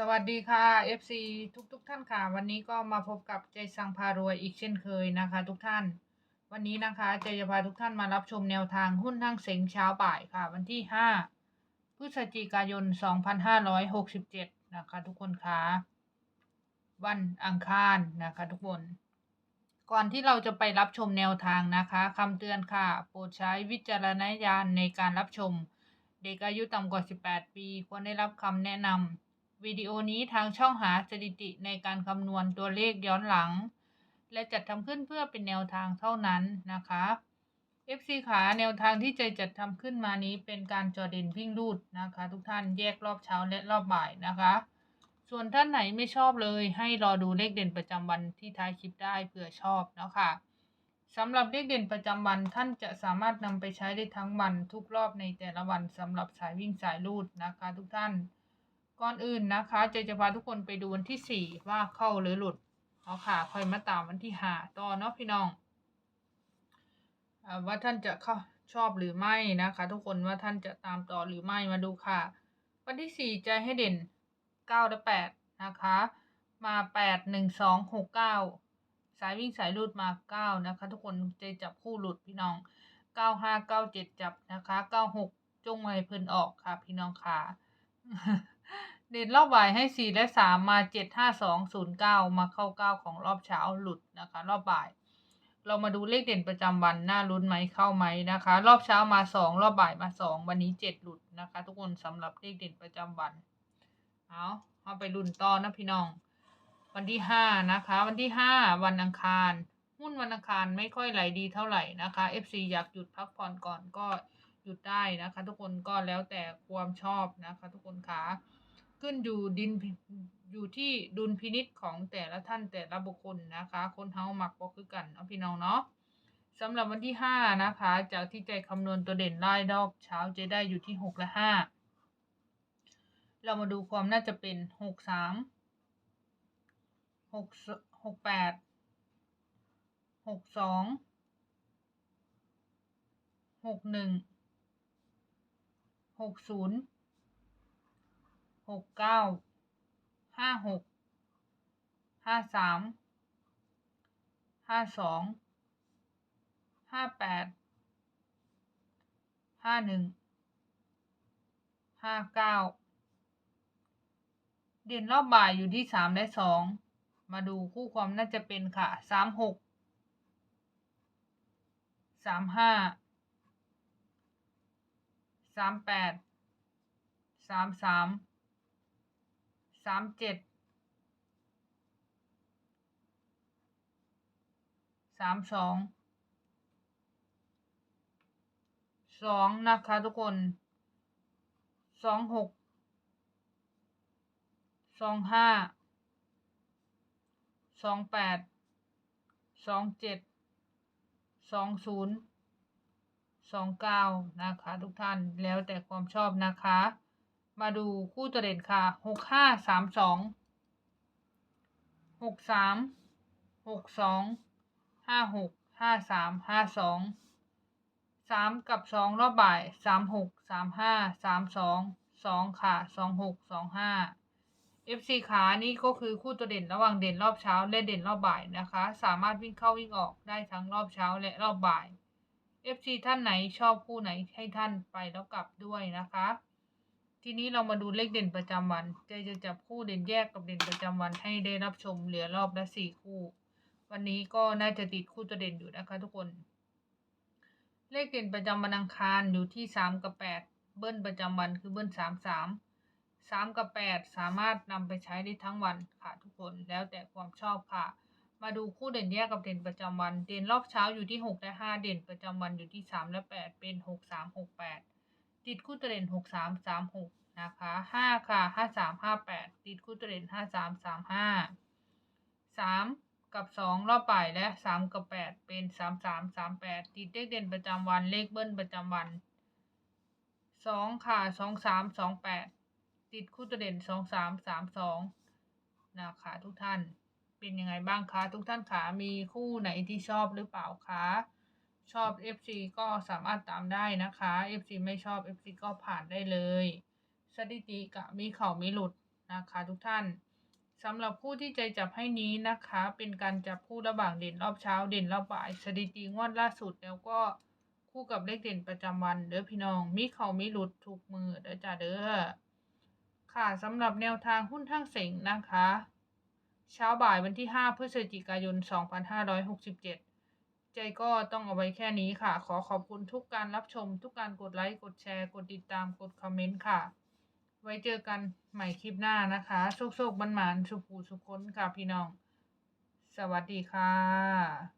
สวัสดีค่ะ FC ทุกทุกๆท่านค่ะ วันนี้ก็มาพบกับใจสังพารวยอีกเช่นเคยนะคะ ทุกท่าน วันนี้นะคะใจจะพาทุกท่านมารับชมแนวทางหุ้นทั้งเซ็งเช้าบ่ายค่ะ วันที่ 5 พฤศจิกายน 2567 นะคะ ทุกคนค่ะวันอังคารนะคะ ทุกคน ก่อนที่เราจะไปรับชมแนวทางนะคะคำเตือนค่ะ โปรดใช้วิจารณญาณในการรับชม เด็กอายุต่ำกว่า 18 ปีควรได้รับคำแนะนำ วิดีโอนี้ทางช่องหาสถิติในการคำนวณตัวเลขย้อนหลัง และจัดทำขึ้นเพื่อเป็นแนวทางเท่านั้นนะคะ FC ขาแนวทางที่ใจจัดทำขึ้นมานี้เป็นการจอเดนวิ่งรูดนะคะ ทุกท่านแยกรอบเช้าและรอบบ่ายนะคะ ส่วนท่านไหนไม่ชอบเลย ให้รอดูเลขเด่นประจำวันที่ท้ายคลิปได้เผื่อชอบเนาะค่ะสำหรับเลขเด่นประจำวันท่านจะสามารถนำไปใช้ได้ทั้งวันทุกรอบในแต่ละวันสำหรับสายวิ่งสายรูดนะคะ ทุกท่าน ก่อนอื่นนะคะเจจะพาทุกคนไปดูวันที่สี่ว่าเข้าหรือหลุดเอาค่ะค่อยมาตามวันที่ห้าต่อเนาะพี่น้องอว่าท่านจะเข้าชอบหรือไม่นะคะ ทุกคนว่าท่านจะตามต่อหรือไม่มาดูค่ะ วันที่สี่ใจให้เด่นเก้าและแปดนะคะ มาแปดหนึ่งสองหกเก้าสายวิ่งสายรูดมาเก้านะคะ ทุกคนใจจับคู่หลุดพี่น้องเก้าห้าเก้าเจ็ดจับนะคะเก้าหกจงไว้เพิ่นออกค่ะ พี่น้องค่ะ เด่นรอบบ่ายให้สี่และสามมาเจ็ดห้าสองศูนย์เก้ามาเข้าเก้าของรอบเช้าหลุดนะคะ รอบบ่าย เรามาดูเลขเด่นประจำวันน้าลุ้นไหมเข้าไหมนะคะ รอบเช้ามาสองรอบบ่ายมาสองวันนี้เจ็ดหลุดนะคะ ทุกคนสำหรับเลขเด่นประจำวันเอาเอาไปลุ้นต่อนะพี่น้อง วันที่ห้านะคะ วันที่ห้าวันอังคารหุ้นวันอังคารไม่ค่อยไหลดีเท่าไหร่นะคะ FC อยากหยุดพักผ่อนก่อนก็หยุดได้นะคะ ทุกคนก็แล้วแต่ความชอบนะคะ ทุกคนคะ ขึ้นอยู่ดินอยู่ที่ดุลพินิษของแต่ละท่านแต่ละบุคคลนะคะ คนเฮาหมักบ่คือกันเนาพี่น้องเนาะสำหรับวันที่ห้านะคะ จากที่ใจคำนวณตัวเด่นไล่ดอกเช้าจะได้อยู่ที่หกและห้าเรามาดูความน่าจะเป็นหกสามหกหกแปด หกเก้าห้าหกห้าสามห้าสองห้าแปดห้าหนึ่งห้าเก้าเด่นรอบบ่ายอยู่ที่สามและสองมาดูคู่ความน่าจะเป็นค่ะสามหกสามห้าสามแปดสามสาม สามเจ็ดสามสองสองนะคะทุกคนสองหกสองห้าสองแปดสองเจ็ดสองศูนย์สองเก้านะคะทุกท่านแล้วแต่ความชอบนะคะ มาดูคู่ตัวเด่นค่ะหกห้าสามสองหกสามหกสองห้าหกห้าสามห้าสองสามกับสองรอบบ่ายสามหกสามห้าสามสองสองค่ะสองหกสองห้า FC ขานี่ก็คือคู่ตัวเด่นระหว่างเด่นรอบเช้าและเด่นรอบบ่ายนะคะ สามารถวิ่งเข้าวิ่งออกได้ทั้งรอบเช้าและรอบบ่าย FC ท่านไหนชอบคู่ไหนให้ท่านไปแล้วกลับด้วยนะคะ ทีนี้เรามาดูเลขเด่นประจำวันใจจะจับคู่เด่นแยกกับเด่นประจำวันให้ได้รับชมเหลือรอบละสี่คู่ วันนี้ก็น่าจะติดคู่ตัวเด่นอยู่นะคะ ทุกคน เลขเด่นประจำวันอังคารอยู่ที่สามกับแปดเบิ้ลประจำวันคือเบิ้ลสามสามสามกับแปดสามารถนำไปใช้ได้ทั้งวันค่ะทุกคนแล้วแต่ความชอบค่ะ มาดูคู่เด่นแยกกับเด่นประจำวัน เด่นรอบเช้าอยู่ที่หกและห้าเด่นประจำวันอยู่ที่สามและแปดเป็นหกสามหกแปด ติดคู่ตัวเด่นหกสามสามหกนะคะห้าค่ะห้าสามห้าแปดติดคู่ตัวเด่นห้าสามสามห้าสามกับสองรอบบ่ายและสามกับแปดเป็นสามสามสามแปดติดเลขเด่นประจำวันเลขเบิ้ลประจำวันสองค่ะสองสามสองแปดติดคู่ตัวเด่นสองสามสามสองนะคะทุกท่านเป็นยังไงบ้างคะทุกท่านคะมีคู่ไหนที่ชอบหรือเปล่าคะ ชอบ FC ก็สามารถตามได้นะคะ FC ไม่ชอบ FC ก็ผ่านได้เลย สถิติกะมีเข่ามีหลุดนะคะทุกท่านสำหรับคู่ที่ใจจับให้นี้นะคะ เป็นการจับคู่ระหว่างเด่นรอบเช้าเด่นรอบบ่าย สถิติงวดล่าสุดแล้วก็คู่กับเลขเด่นประจำวันเด้อพี่น้อง มีเข่ามีหลุดถูกมือเด้อจ้าเด้อค่ะสำหรับแนวทางหุ้นทั้งเสงนะคะ เช้าบ่ายวันที่ 5 พฤศจิกายน 2567 ใจก็ต้องเอาไว้แค่นี้ค่ะ ขอขอบคุณทุกการรับชม ทุกการกดไลค์ กดแชร์ กดติดตาม กดคอมเมนต์ค่ะ ไว้เจอกันใหม่คลิปหน้านะคะ โชคโชคบันหมานสุขูสุขคนค่ะพี่น้อง สวัสดีค่ะ